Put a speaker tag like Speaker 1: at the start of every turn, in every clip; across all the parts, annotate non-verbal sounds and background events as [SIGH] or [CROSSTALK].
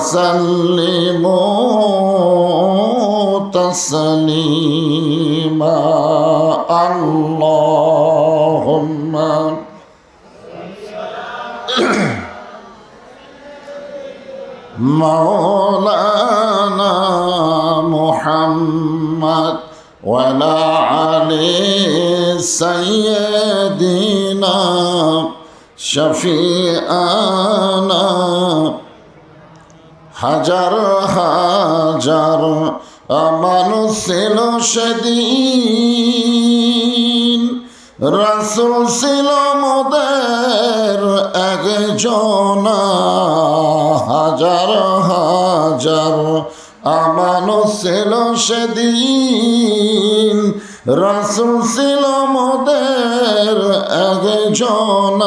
Speaker 1: وسلموا تسليما اللهم مولانا محمد ولا علي سيدنا شفيعنا হাজার হাজার মানুষ ছিল সেদিন। রাসুল ছিল মোদের একজন, হাজার হাজার মানুষ ছিল সেদিন। রাসুল ছিল মোদের একজন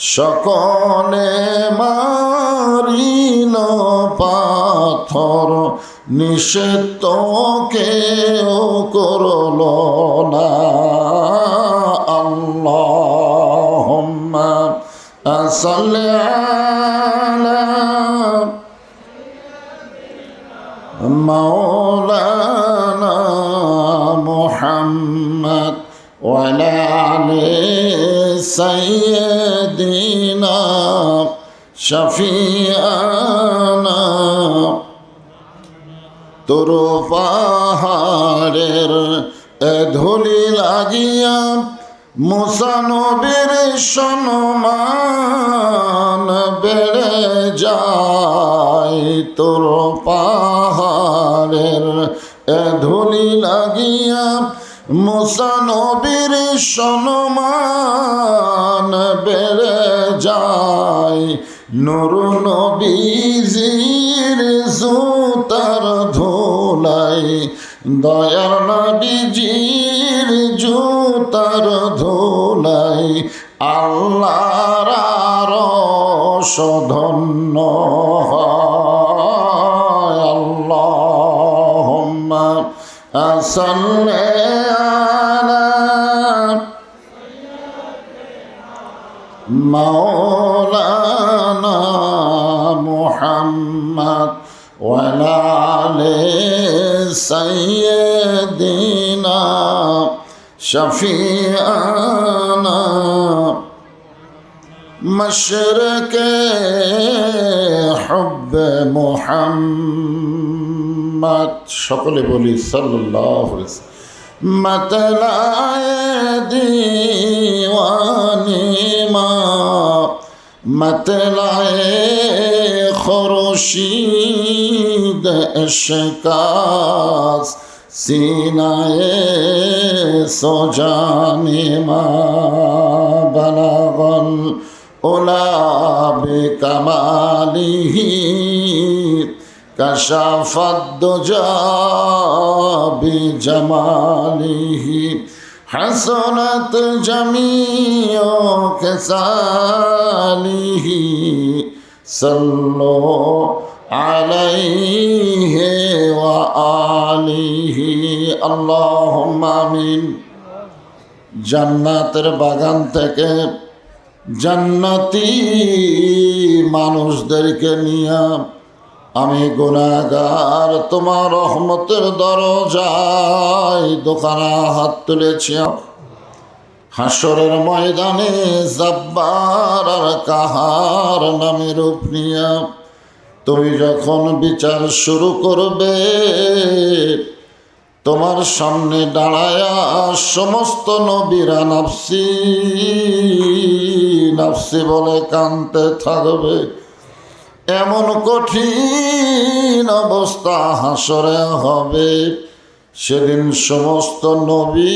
Speaker 1: সকলে মারিল পাথর নিষেধ কেউ করল আল্লাহ আসল মাওলানা মোহাম্মদ ওয়ালা سيدنا شفيعنا তোর পাহাড়ের এ ধুলি লাগিয়া মুসানবীর সম্মান বেড়ে যায় তোর পাহাড়ের এ ধুলি লাগিয়া মুসানবীর সম্মান বেড়ে যায়। নুর নবীজির জুতার ধোলাই, দয়ার নবীজির জুতার ধোলাই, আল্লাহর সধন্য আল্লাহ أصلي على مولانا محمد وعلى سيدنا شفيعنا. مشرك حب محمد উম্মত সকলে বলি সাল্লাল্লাহু আলাইহি মতলা দিওয়ানি মা মতলা খরশিদ শকাস সিনায়ে সজানি মা বনাগন ওলা বে কামালিহী كشف الدجى بجماله حسنت جميع كساله صلوا عليه وآله اللهم آمين জান্নাতের বাগান থেকে জান্নাতি মানুষদেরকে নিয়ে আমি গুণাগার তোমার রহমতের দরজায় দোকানা হাত তুলেছি। হাসরের ময়দানে জব্বার আর কাহার নামে রূপ নিয়া তুমি যখন বিচার শুরু করবে, তোমার সামনে দাঁড়ায়া সমস্ত নবীরা নাফসি নাফসি বলে কানতে থাকবে। এমন কঠিন অবস্থা হাসরে হবে। সেদিন সমস্ত নবী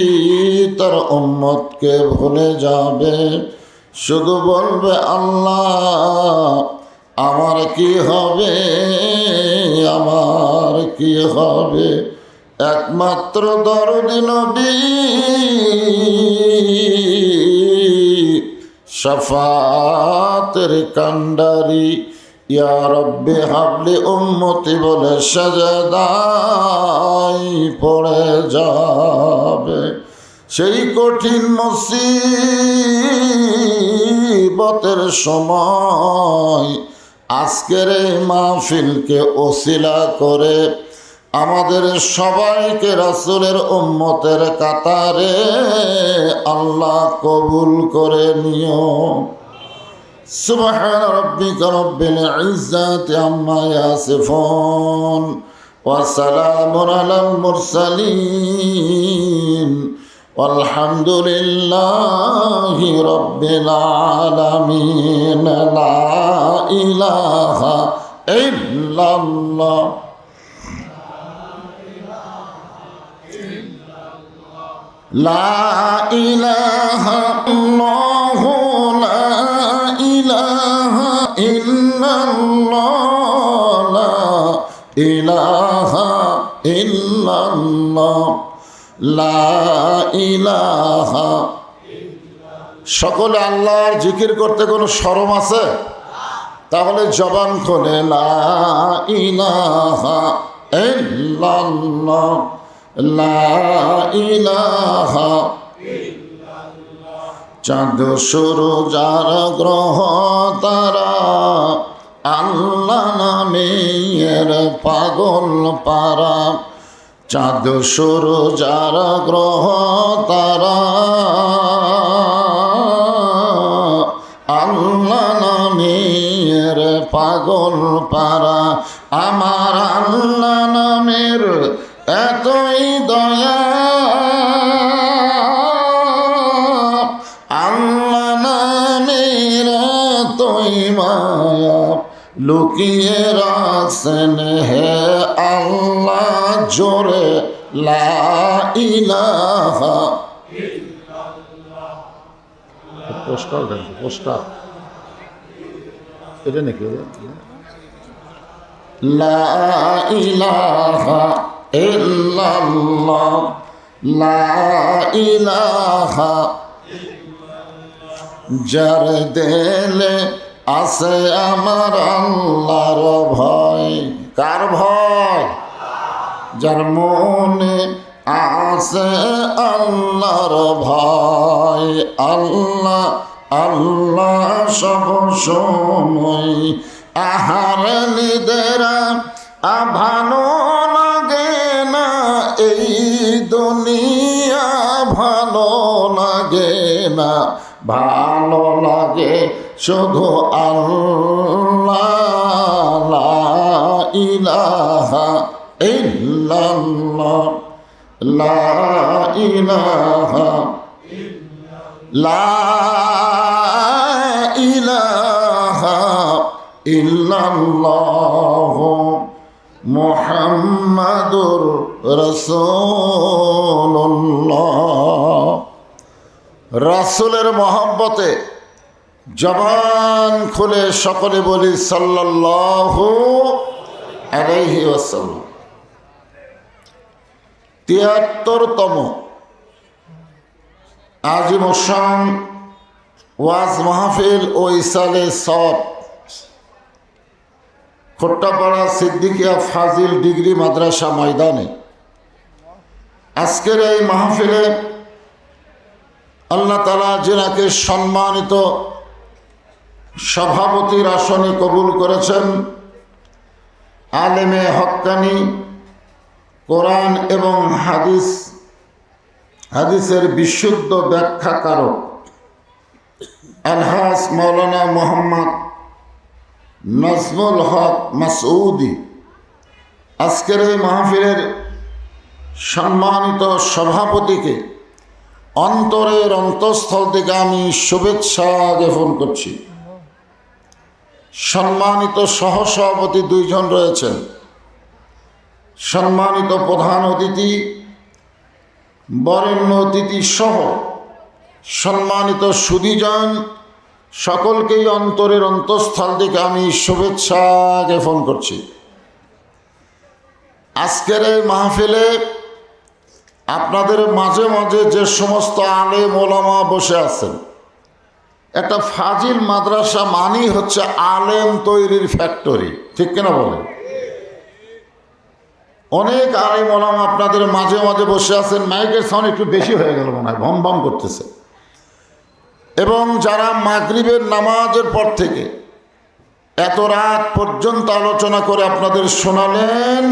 Speaker 1: তার উম্মতকে ভুলে যাবে। শুধু বলবে, আল্লাহ, আমার কি হবে? আমার কি হবে? একমাত্র দরদি নবী শফাতের কান্ডারি ইয়া রব্বে হাবলি উম্মতি বলে সাজাদাই পড়ে যাবে। সেই কঠিন মুসিবতের সময় আজকের এই মাহফিলকে ওসিলা করে আমাদের সবাইকে রাসুলের উম্মতের কাতারে আল্লাহ কবুল করে নিও। سبحان ربك رب العزة عما يصفون وسلام على المرسلين والحمد لله رب العالمين لا إله إلا الله لا إله الله لا ইলাহা ইল্লাল্লাহ, লা ইলাহা ইল্লাল্লাহ, লা ইলাহা সকলে আল্লাহর জিকির করতে কোনো শরম আছে? তাহলে জবান খোলে, লা ইলাহা ইল্লাল্লাহ, লা ইলাহা চাঁদ শুরু যার গ্রহ তারা আল্লাহ নামের পাগল পারা। চাঁদ শুরু যার গ্রহ তারা আল্লাহ নামের পাগল পারা। আমার আল্লাহ লুকিয়ে রাখছেন হে আল্লাহ জোরে লা ইলাহা পোস্টার দেন পোস্টার এটা নাকি লা ইলাহা ইল্লাল্লাহ লা ইলাহা। যার দেলে আছে আমার আল্লাহর ভয়। কার ভয়? যার মনে আছে আল্লাহর ভয়। আল্লাহ আল্লাহ সব সময় আহার নিদেরা ভালো লাগে না, এই দুনিয়া ভালো লাগে না, ভালো লাগে শুধু আল্লাহ ইলাহা ইল্লাল্লাহ লা ইলাহা লা ইলাহা ইল্লাল্লাহ মুহাম্মাদুর রাসূলুল্লাহ। রাসূলের মহব্বতে জবান খুলে সকলে বলি ওয়াসাল্লাম। তিয়াত্তরতম আজিম শান ওয়াজ মাহফিল ও ইসালে সব খোট্টাপাড়া সিদ্দিকিয়া ফাজিল ডিগ্রি মাদ্রাসা ময়দানে। আজকের এই মাহফিলে আল্লাহ তালা জেনাকে সম্মানিত সভাপতির আসনে কবুল করেছেন আলেমে হক্কানি কোরআন এবং হাদিস, হাদিসের বিশুদ্ধ ব্যাখ্যাকারক আলহাস মৌলানা মোহাম্মদ নজমুল হক মাসউদি। আজকের এই মাহফিলের সম্মানিত সভাপতিকে অন্তরের অন্তঃস্থল থেকে আমি শুভেচ্ছা জ্ঞাপন করছি। সম্মানিত সহসভাপতি দুইজন রয়েছেন। সম্মানিত প্রধান অতিথি, বরেণ্য অতিথি সহ সম্মানিত সুদীজন সকলকেই অন্তরের অন্তঃস্থল থেকে আমি শুভেচ্ছা জ্ঞাপন করছি। আজকের এই মাহফিলে আপনাদের মাঝে মাঝে যে সমস্ত আলেম মোলামা বসে আছেন একটা ফাজিল মাদ্রাসা মানি হচ্ছে আলেম তৈরির ফ্যাক্টরি। ঠিক কিনা বলেন? অনেক আলেম ওলামা আপনাদের মাঝে মাঝে বসে আছেন, মাইকের সাউন্ড একটু বেশি হয়ে গেল মনে হয়, ভম ভম করতেছে। এবং যারা মাগরিবের নামাজের পর থেকে এত রাত পর্যন্ত আলোচনা করে আপনাদের শোনালেন,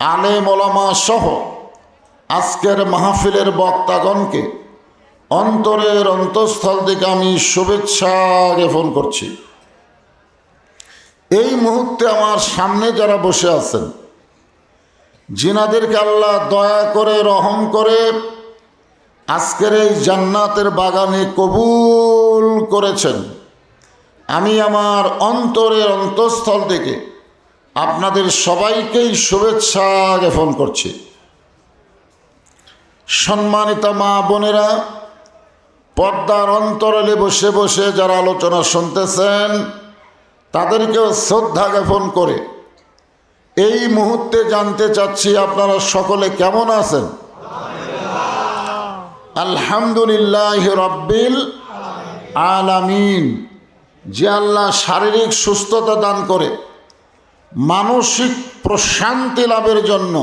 Speaker 1: আলেম ওলামা সহ আজকের মাহফিলের বক্তাগণকে অন্তরের অন্তঃস্থল থেকে আমি শুভেচ্ছা জ্ঞাপন করছি। এই মুহূর্তে আমার সামনে যারা বসে আছেন, জিনাদেরকে আল্লাহ দয়া করে, রহম করে আজকের এই জান্নাতের বাগানে কবুল করেছেন। আমি আমার অন্তরের অন্তঃস্থল থেকে আপনাদের সবাইকেই শুভেচ্ছা জ্ঞাপন করছি। সম্মানিত মা বোনেরা পর্দার অন্তরালে বসে বসে যারা আলোচনা শুনতেছেন, তাদেরকেও শ্রদ্ধা জ্ঞাপন করে। এই মুহূর্তে জানতে চাচ্ছি আপনারা সকলে কেমন আছেন? আলহামদুলিল্লাহ রব্বিল আলামিন। যে আল্লাহ শারীরিক সুস্থতা দান করে, মানসিক প্রশান্তি লাভের জন্য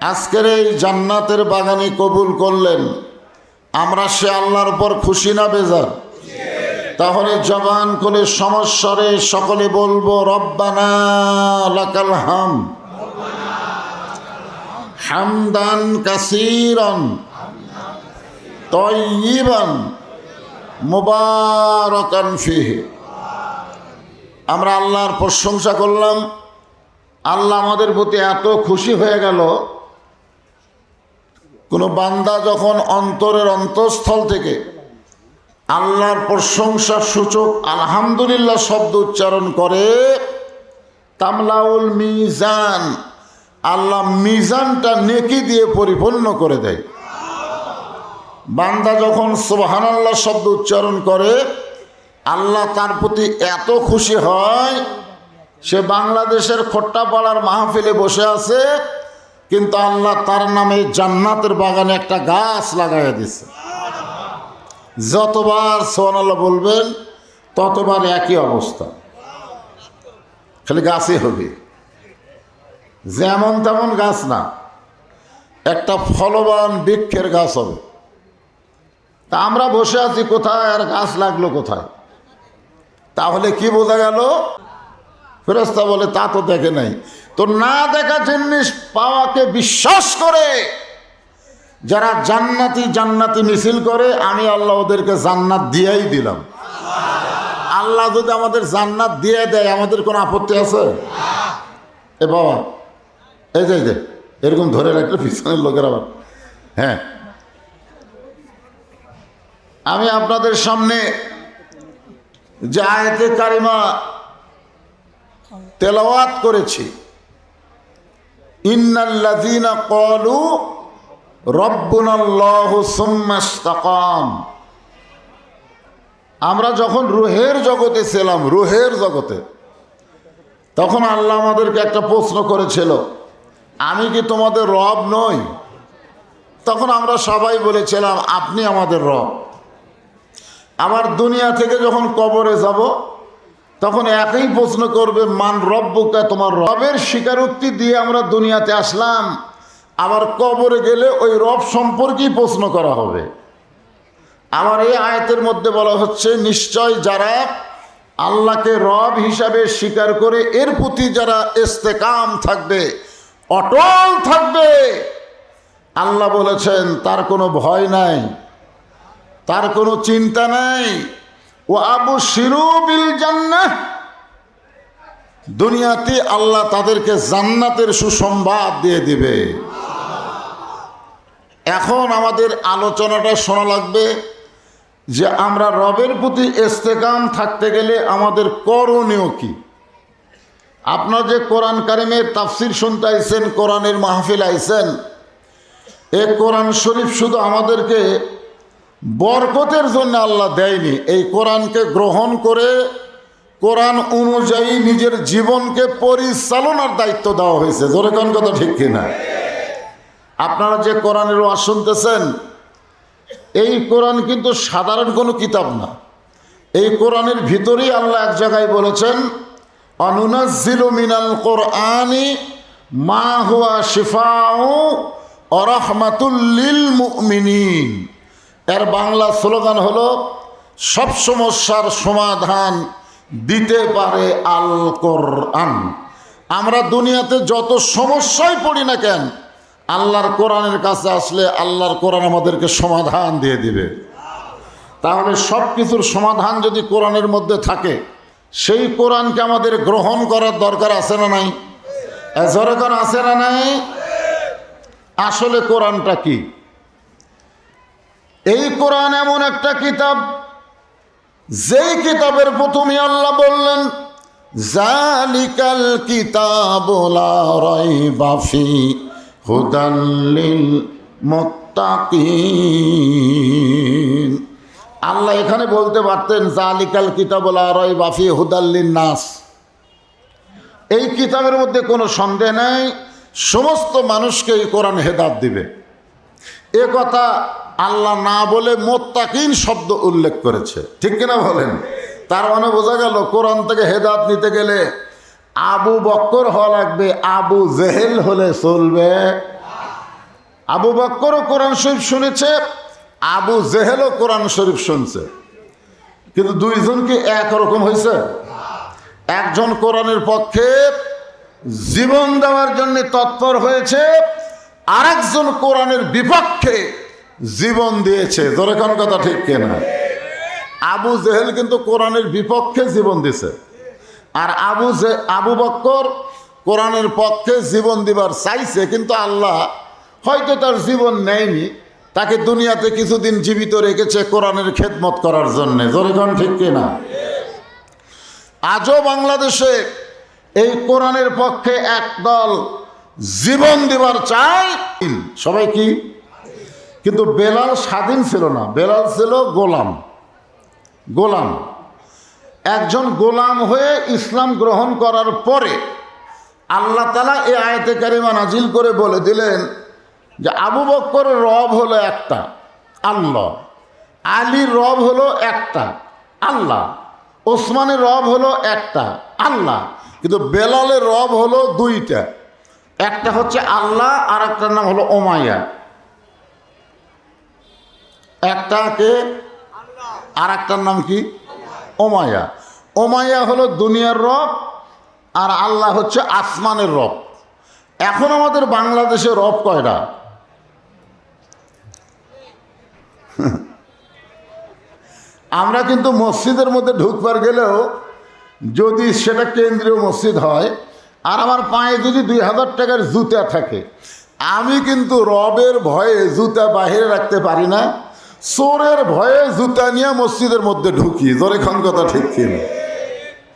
Speaker 1: আজকের এই জান্নাতের বাগানে কবুল করলেন আমরা সে আল্লাহর উপর খুশি না, বেজার? তাহলে জবান করে সমস্বরে সকলে বলব, রব্বানা হাম। হামদান কাসিরন, তয়িবান, মুবারকান ফিহে। আমরা আল্লাহর প্রশংসা করলাম। আল্লাহ আমাদের প্রতি এত খুশি হয়ে গেল। কোনো বান্দা যখন অন্তরের অন্তঃস্থল থেকে আল্লাহর প্রশংসার সূচক আলহামদুলিল্লাহ শব্দ উচ্চারণ করে, তামলাউল মিজান, আল্লাহ মিজানটা নেকি দিয়ে পরিপূর্ণ করে দেয়। বান্দা যখন সুবহানাল্লাহ শব্দ উচ্চারণ করে, আল্লাহ তার প্রতি এত খুশি হয়, সে বাংলাদেশের খোট্টাপাড়ার মাহফিলে বসে আছে কিন্তু আল্লাহ তার নামে জান্নাতের বাগানে একটা গাছ লাগাইয়া দিছে। যতবার সোনাল্লাহ বলবেন, ততবার একই অবস্থা। খালি গাছই হবে। যেমন তেমন গাছ না, একটা ফলবান বৃক্ষের গাছ হবে। তা আমরা বসে আছি কোথায় আর গাছ লাগল কোথায়? তাহলে কি বোঝা গেল? ফেরস্তা বলে, তা তো দেখে নাই। তো না দেখা জিনিস পাওয়াকে বিশ্বাস করে। যারা জান্নাতি জান্নাতি মিছিল করে, আমি আল্লাহ ওদেরকে জান্নাত দিয়েই দিলাম। আল্লাহ যদি আমাদের জান্নাত দিয়ে দেয়, আমাদের কোনো আপত্তি আছে? এ বাবা, এই যে যে, এরকম ধরে রাখলে পিছনের লোকের আবার। হ্যাঁ। আমি আপনাদের সামনে যে আয়তে কারিমা তেলাওয়াত করেছি আমরা যখন রুহের জগতে ছিলাম, রুহের জগতে, তখন আল্লাহ আমাদেরকে একটা প্রশ্ন করেছিল, আমি কি তোমাদের রব নই? তখন আমরা সবাই বলেছিলাম, আপনি আমাদের রব। আবার দুনিয়া থেকে যখন কবরে যাব তখন একই প্রশ্ন করবে, মান রব্বুকা? তোমার রবের স্বীকারোক্তি দিয়ে আমরা দুনিয়াতে আসলাম। আবার কবরে গেলে ওই রব সম্পর্কেই প্রশ্ন করা হবে। আমার এই আয়তের মধ্যে বলা হচ্ছে, নিশ্চয় যারা আল্লাহকে রব হিসাবে স্বীকার করে, এর প্রতি যারা ইস্তেকাম থাকবে, অটল থাকবে। আল্লাহ বলেছেন, তার কোনো ভয় নাই, তার কোনো চিন্তা নাই ও আবু শিরুবিল জান্নাহ দুনিয়াতে আল্লাহ তাদেরকে জান্নাতের সুসংবাদ দিয়ে দিবে। এখন আমাদের আলোচনাটা শোনা লাগবে যে আমরা রবের প্রতি ইস্তেকাম থাকতে গেলে আমাদের করণীয় কি? আপনার যে কোরআন কারিমের তাফসির শুনতে আইছেন, কোরআনের মাহফিল আইছেন, এ কোরআন শরীফ শুধু আমাদেরকে বরকতের জন্য আল্লাহ দেয়নি। এই কোরআনকে গ্রহণ করে কোরআন অনুযায়ী নিজের জীবনকে পরিচালনার দায়িত্ব দেওয়া হয়েছে। জোরে কোন কথা ঠিক কিনা? আপনারা যে কোরআনের ওয়াজ শুনতেছেন, এই কোরআন কিন্তু সাধারণ কোনো কিতাব না। এই কোরআনের ভিতরেই আল্লাহ এক জায়গায় বলেছেন অনুনাজিল মিনাল কোরআনি মা হুয়া শিফাউ অরহমাতুল্লিল মুমিনিন। এর বাংলা স্লোগান হলো, সব সমস্যার সমাধান দিতে পারে আল কোরআন। আমরা দুনিয়াতে যত সমস্যায় পড়ি না কেন, আল্লাহর কোরআনের কাছে আসলে আল্লাহর কোরআন আমাদেরকে সমাধান দিয়ে দিবে। তাহলে সব কিছুর সমাধান যদি কোরআনের মধ্যে থাকে, সেই কোরআনকে আমাদের গ্রহণ করার দরকার আছে না নাই? জরকার আছে না নাই? আসলে কোরআনটা কি? এই কোরআন এমন একটা কিতাব, যেই কিতাবের প্রথমে আল্লাহ বললেন, জালিকাল কিতাব লা রাইবা ফি হুদান লিল আল্লাহ এখানে বলতে পারতেন, জালিকাল কিতাব লা রাইবা ফি হুদাল্লিন নাস। এই কিতাবের মধ্যে কোনো সন্দেহ নেই, সমস্ত মানুষকে এই কোরআন হেদাত দিবে। এ কথা আল্লাহ না বলে মোত্তাকিন শব্দ উল্লেখ করেছে। ঠিক কিনা বলেন? তার মানে বোঝা গেল, কোরআন থেকে হেদাত নিতে গেলে আবু বক্কর হওয়া লাগবে, আবু জেহেল হলে চলবে। আবু বক্করও কোরআন শরীফ শুনেছে, আবু জেহেলও কোরআন শরীফ শুনছে। কিন্তু দুইজন কি একরকম হয়েছে? একজন কোরআনের পক্ষে জীবন দেওয়ার জন্য তৎপর হয়েছে, আরেকজন কোরআনের বিপক্ষে জীবন দিয়েছে। ধরে কোন কথা ঠিক কেনা? আবু জেহেল কিন্তু কোরআনের বিপক্ষে জীবন দিছে। আর আবু জে আবু বক্কর কোরআনের পক্ষে জীবন দিবার চাইছে, কিন্তু আল্লাহ হয়তো তার জীবন নেয়নি, তাকে দুনিয়াতে কিছুদিন জীবিত রেখেছে কোরআনের খেদমত করার জন্যে। জোরে কোন ঠিক কিনা? আজও বাংলাদেশে এই কোরআনের পক্ষে একদল জীবন দিবার চায় সবাই কি? কিন্তু বেলাল স্বাধীন ছিল না। বেলাল ছিল গোলাম। গোলাম। একজন গোলাম হয়ে ইসলাম গ্রহণ করার পরে আল্লাহ তালা এ আয়তে কারিমা নাজিল করে বলে দিলেন যে আবু বক্করের রব হলো একটা, আল্লাহ। আলীর রব হলো একটা, আল্লাহ। ওসমানের রব হলো একটা, আল্লাহ। কিন্তু বেলালের রব হলো দুইটা। একটা হচ্ছে আল্লাহ আর একটার নাম হলো ওমাইয়া একটাকে আর একটার নাম কি? ওমায়া ওমায়া হলো দুনিয়ার রব, আর আল্লাহ হচ্ছে আসমানের রব। এখন আমাদের বাংলাদেশে রব কয়টা? [LAUGHS] আমরা কিন্তু মসজিদের মধ্যে ঢুকবার গেলেও যদি সেটা কেন্দ্রীয় মসজিদ হয়, আর আমার পায়ে যদি দুই হাজার টাকার জুতা থাকে, আমি কিন্তু রবের ভয়ে জুতা বাহিরে রাখতে পারি না। চোরের ভয়ে জুতা নিয়ে মসজিদের মধ্যে ঢুকি। জোরে খান কথা ঠিক কিনা?